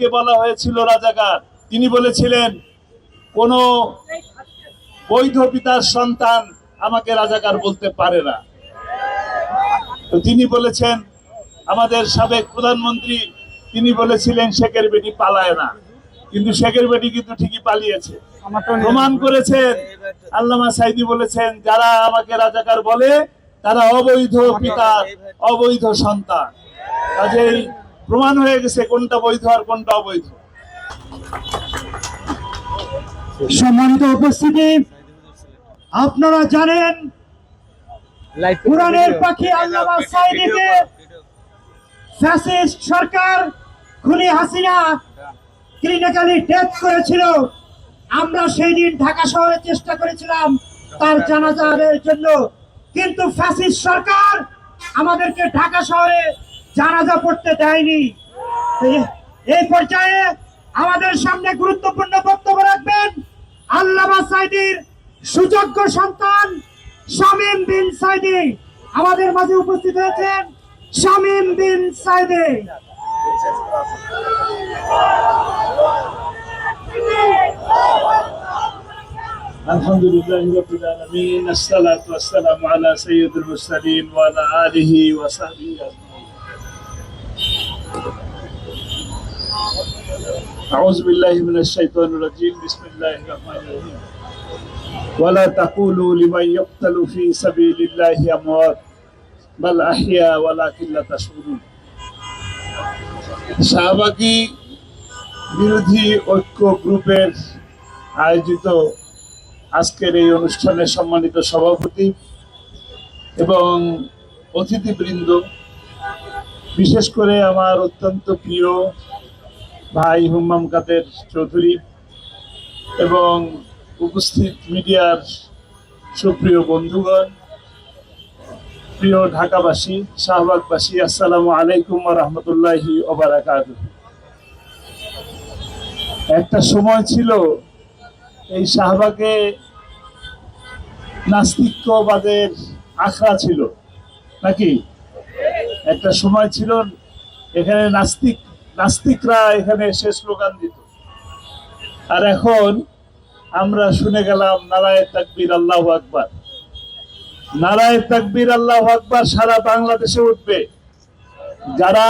সাইদিকে বলা হয়েছিল রাজাকার তিনি বলেছিলেন কোন বৈধ পিতার সন্তান আমাকে রাজাকার বলতে পারে না। তো তিনি বলেছেন আমাদের সাবেক প্রধানমন্ত্রী তিনি বলেছিলেন শেখের বেটি পালায় না। কিন্তু শেখের বেটি কিন্তু ঠিকই পালিয়েছে। প্রমাণ করেছেন আল্লামা সাইদি বলেছেন যারা আমাকে রাজাকার বলে তারা অবৈধ পিতা অবৈধ সন্তান। কাজেই প্রমাণ হয়ে গেছে কোনটা বৈধ আর কোনটা অবৈধ। সম্মানিত উপস্থিতি, আপনারা জানেন কোরআনের পাখি সরকার খুনি হাসিনা ক্লিনিক্যালি ডেথ করেছিল। আমরা সেই দিন ঢাকা শহরে চেষ্টা করেছিলাম তার জানাজারের জন্য। কিন্তু ফ্যাসিস্ট সরকার আমাদেরকে ঢাকা শহরে জানাজা পড়তে দেয়নি। এই- পর্যায়ে আমাদের সামনে গুরুত্বপূর্ণ বক্তব্য রাখবেন আল্লামা সাইদির সুযোগ্য সন্তান শামীম বিন সাইদি। আমাদের মাঝে উপস্থিত হয়েছেন শামীম বিন সাইদি। আলহামদুলিল্লাহ সাইয়্যিদিল মুরসালিন ওয়া আলা আলিহি ওয়া সাহবিহি أعوذ بالله من الشيطان الرجيم بسم الله الرحمن الرحيم ولا تقولوا لمن يقتل في سبيل الله أموات بل أحياء ولكن لا تشعرون শাহবাগী বিরোধী ঐক্য গ্রুপের আয়োজিত আজকের এই অনুষ্ঠানের সম্মানিত সভাপতি এবং অতিথিবৃন্দ বিশেষ করে আমার অত্যন্ত প্রিয় ভাই হুম্মাম কাদের চৌধুরী এবং উপস্থিত মিডিয়ার সুপ্রিয় বন্ধুগণ, প্রিয় ঢাকাবাসী, শাহবাগবাসী, আসসালামু আলাইকুম রহমতুল্লাহি ওবারাকাত একটা সময় ছিল এই শাহবাগে নাস্তিক্যবাদের আখড়া ছিল, নাকি? একটা সময় ছিল এখানে নাস্তিক নাস্তিকরা এখানে এসে স্লোগান দিত। আর এখন আমরা শুনে গেলাম নারায় তাকবির আল্লাহ আকবার। নারায় তাকবীর আল্লাহ আকবার সারা বাংলাদেশে উঠবে। যারা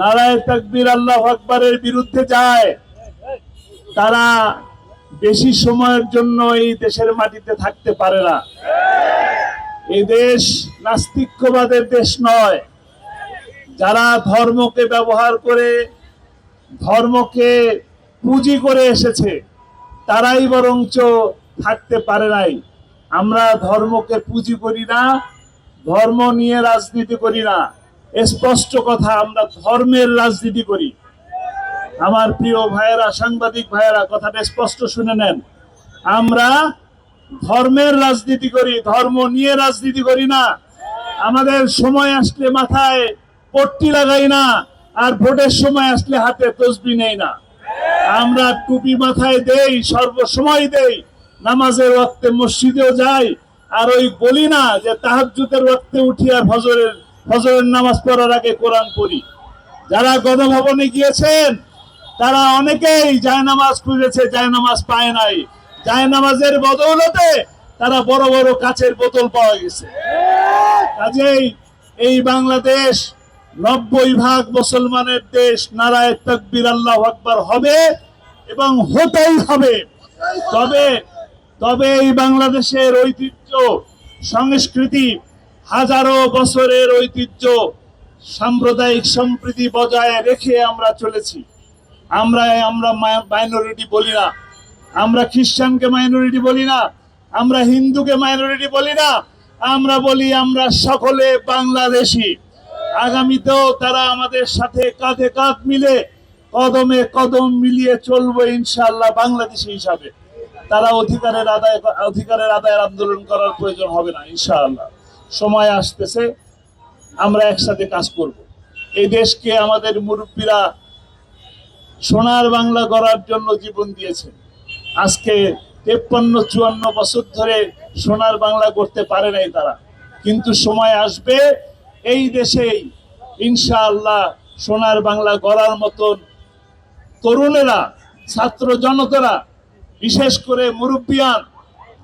নারায় তাকবির আল্লাহ আকবরের বিরুদ্ধে যায়, তারা বেশি সময়ের জন্য এই দেশের মাটিতে থাকতে পারে না। এই দেশ নাস্তিক্যবাদের দেশ নয়। যারা ধর্মকে ব্যবহার করে, ধর্মকে পুঁজি করে এসেছে, তারাই বরঞ্চ থাকতে পারে নাই। আমরা ধর্মকে পুঁজি করি না, ধর্ম নিয়ে রাজনীতি করি না। স্পষ্ট কথা, আমরা ধর্মের রাজনীতি করি। আমার প্রিয় ভাইয়েরা, সাংবাদিক ভাইয়েরা, কথাটা স্পষ্ট শুনে নেন। আমরা ধর্মের রাজনীতি করি, ধর্ম নিয়ে রাজনীতি করি না। আমাদের সময় আসলে মাথায় পট্টি লাগাই না, আর ভোটের সময় আসলে হাতে তসবি নেই না। আমরা টুপি মাথায় দেই, সর্বসময় দেই, নামাজের রক্তে মসজিদেও যাই, আর ওই বলি না যে তাহাজ্জুদের রক্তে উঠি আর ফজরের ফজরের নামাজ পড়ার আগে কোরআন পড়ি। যারা গণভবনে গিয়েছেন, তারা অনেকেই জায়নামাজ খুঁজেছে, জায়নামাজ পায় নাই। জায়নামাজের বদৌলতে তারা বড় বড় কাচের বোতল পাওয়া গেছে। কাজেই এই বাংলাদেশ নব্বই ভাগ মুসলমানের দেশ নারায় তকবির আল্লাহ আকবার হবে এবং হতেই হবে। তবে তবে এই বাংলাদেশের ঐতিহ্য, সংস্কৃতি, হাজারো বছরের ঐতিহ্য, সাম্প্রদায়িক সম্প্রীতি বজায় রেখে আমরা চলেছি। আমরা আমরা মাইনরিটি বলি না। আমরা খ্রিস্টানকে মাইনরিটি বলি না। আমরা হিন্দুকে মাইনরিটি বলি না। আমরা বলি আমরা সকলে বাংলাদেশি। আগামীতেও তারা আমাদের সাথে কাঁধে কাঁধ মিলে কদমে কদম মিলিয়ে চলবে ইনশাআল্লাহ বাংলাদেশি হিসাবে। তারা অধিকারের আদায় অধিকারের আদায়ের আন্দোলন করার প্রয়োজন হবে না ইনশাআল্লাহ। সময় আসতেছে, আমরা একসাথে কাজ করব। এই দেশকে আমাদের মুরব্বীরা সোনার বাংলা গড়ার জন্য জীবন দিয়েছেন। আজকে তেপ্পান্ন, চুয়ান্ন বছর ধরে সোনার বাংলা করতে পারে নাই তারা। কিন্তু সময় আসবে এই দেশেই ইনশাআল্লাহ সোনার বাংলা গড়ার মতন তরুণেরা, ছাত্র জনতারা, বিশেষ করে মুরব্বিয়ান,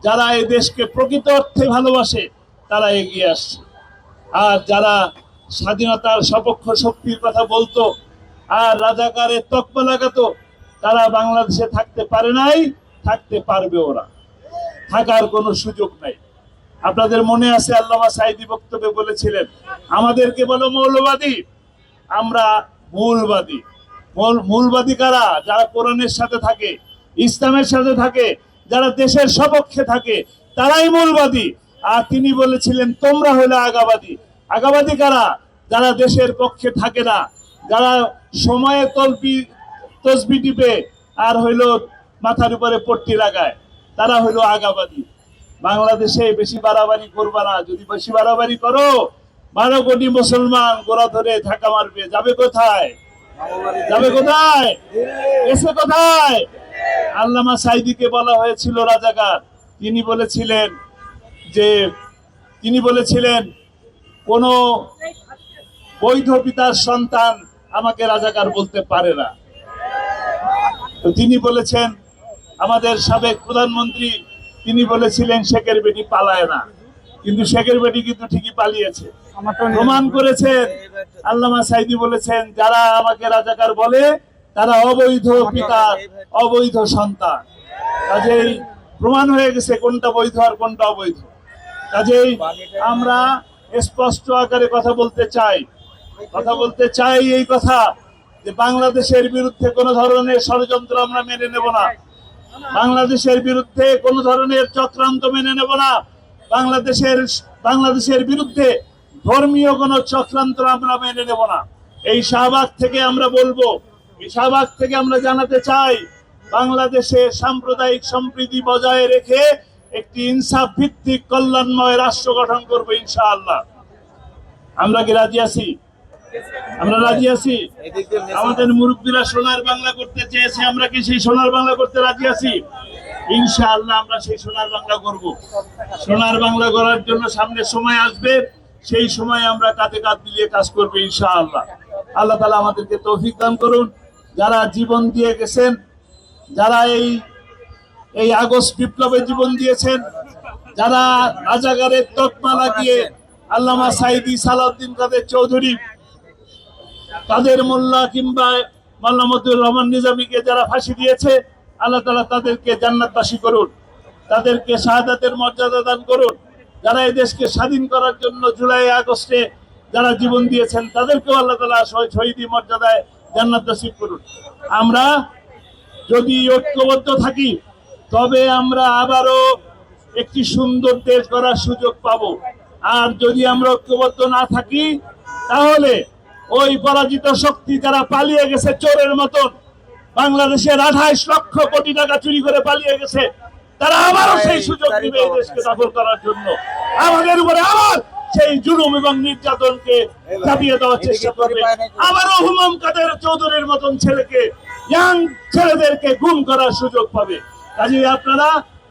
যারা এই দেশকে প্রকৃত অর্থে ভালোবাসে, তারা এগিয়ে আসছে। আর যারা স্বাধীনতার সপক্ষ শক্তির কথা বলতো, আর রাজাকারের তকমা লাগাতো, তারা বাংলাদেশে থাকতে পারে নাই, থাকতে পারবে ওরা থাকার কোনো সুযোগ নাই। আপনাদের মনে আছে আল্লামা সাইদি বক্তব্যে বলেছিলেন, আমাদেরকে বলো মৌলবাদী, আমরা মূলবাদী মূল- মূলবাদী কারা? যারা কোরআনের সাথে থাকে, ইসলামের সাথে থাকে, যারা দেশের সপক্ষে থাকে, তারাই মূলবাদী। আর তিনি বলেছিলেন, তোমরা হলে আগাবাদী। আগাবাদী কারা? যারা দেশের পক্ষে থাকে না, যারা সময়ে তলপি তসবি টিপে আর হইল মাথার উপরে পট্টি লাগায়, তারা হইল আগাবাদী। বাংলাদেশে বেশি বাড়াবাড়ি করবা না। যদি বেশি বাড়াবাড়ি করো, বারো কোটি মুসলমান গোড়া ধরে ধাক্কা মারবে। যাবে কোথায়? যাবে কোথায়? এসে কোথায়? আল্লামা সাইদিকে বলা হয়েছিল রাজাকার। তিনি বলেছিলেন যে, তিনি বলেছিলেন, কোন বৈধ পিতার সন্তান আমাকে রাজাকার বলতে পারে না। তিনি বলেছেন, আমাদের সাবেক প্রধানমন্ত্রী তিনি বলেছিলেন শেখের বেটি পালায় না। কিন্তু শেখের বেটি কিন্তু ঠিকই পালিয়েছে। প্রমাণ করেছেন আল্লামা সাইদি বলেছেন যারা আমাকে রাজাকার বলে তারা অবৈধ পিতা অবৈধ সন্তান। কাজেই প্রমাণ হয়ে গেছে কোনটা বৈধ আর কোনটা অবৈধ। কাজেই আমরা স্পষ্ট আকারে কথা বলতে চাই। কথা বলতে চাই এই কথা যে বাংলাদেশের বিরুদ্ধে কোনো ধরনের ষড়যন্ত্র আমরা মেনে নেব না। বাংলাদেশের বিরুদ্ধে কোনো ধরনের চক্রান্ত মেনে নেব না। বাংলাদেশের বাংলাদেশের বিরুদ্ধে ধর্মীয় কোনো চক্রান্ত আমরা মেনে নেব না। এই শাহবাগ থেকে আমরা বলব, এই শাহবাগ থেকে আমরা জানাতে চাই, বাংলাদেশে সাম্প্রদায়িক সম্প্রীতি বজায় রেখে একটি ইনসাফ ভিত্তিক কল্যাণময় রাষ্ট্র গঠন করব ইনশাআল্লাহ। আমরা কি রাজি আছি? আমরা রাজি আছি। আমাদের মুরব্বীরা সোনার বাংলা করতে চেয়েছে, আমরা কি সেই সোনার বাংলা করতে রাজি আছি? ইনশাআল্লাহ আমরা সেই সোনার বাংলা করব। সোনার বাংলা করার জন্য সামনে সময় আসবে, সেই সময় আমরা কাঁধে কাঁধ মিলিয়ে কাজ করব ইনশাআল্লাহ। আল্লাহ তালা আমাদেরকে তৌফিক দান করুন। যারা জীবন দিয়ে গেছেন, যারা এই এই আগস্ট বিপ্লবে জীবন দিয়েছেন, যারা রাজাগারের তকমা লাগিয়ে আল্লামা সাইদি সালাউদ্দিন কাদের চৌধুরী তাদের মোল্লা কিংবা মাল্লামতুর রহমান নিজামীকে যারা ফাঁসি দিয়েছে, আল্লাহ তালা তাদেরকে জান্নাতবাসী করুন, তাদেরকে শাহাদাতের মর্যাদা দান করুন। যারা এই দেশকে স্বাধীন করার জন্য জুলাই আগস্টে যারা জীবন দিয়েছেন, তাদেরকেও আল্লাহ তালা শহীদ- মর্যাদায় জান্নাত করুন। আমরা যদি ঐক্যবদ্ধ থাকি, তবে আমরা আবারও একটি সুন্দর দেশ গড়ার সুযোগ পাব। আর যদি আমরা ঐক্যবদ্ধ না থাকি, তাহলে ওই পরাজিত শক্তি যারা পালিয়ে গেছে চোরের মতন বাংলাদেশের আঠাইশ লক্ষ কোটি টাকা চুরি করে পালিয়ে গেছে তারা আবারও সেই সুযোগ দিবে এই দেশকে দখল করার জন্য। আমাদের উপরে আবার সেই জুলুম এবং নির্যাতনকে চাপিয়ে দেওয়ার চেষ্টা করবে। আবারও হুমাম কাদের চৌধুরীর মতন ছেলেকে ইয়াং ছেলেদেরকে গুম করার সুযোগ পাবে। কাজে আপনারা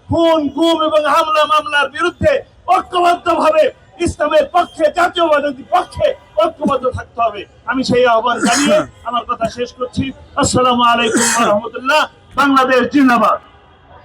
খুন গুম এবং হামলা মামলার বিরুদ্ধে ঐক্যবদ্ধ ভাবে ইসলামের পক্ষে জাতীয়বাদের পক্ষে ঐক্যবদ্ধ থাকতে হবে। আমি সেই আহ্বান জানিয়ে আমার কথা শেষ করছি। আসসালামু আলাইকুম রহমতুল্লাহ। বাংলাদেশ জিন্দাবাদ।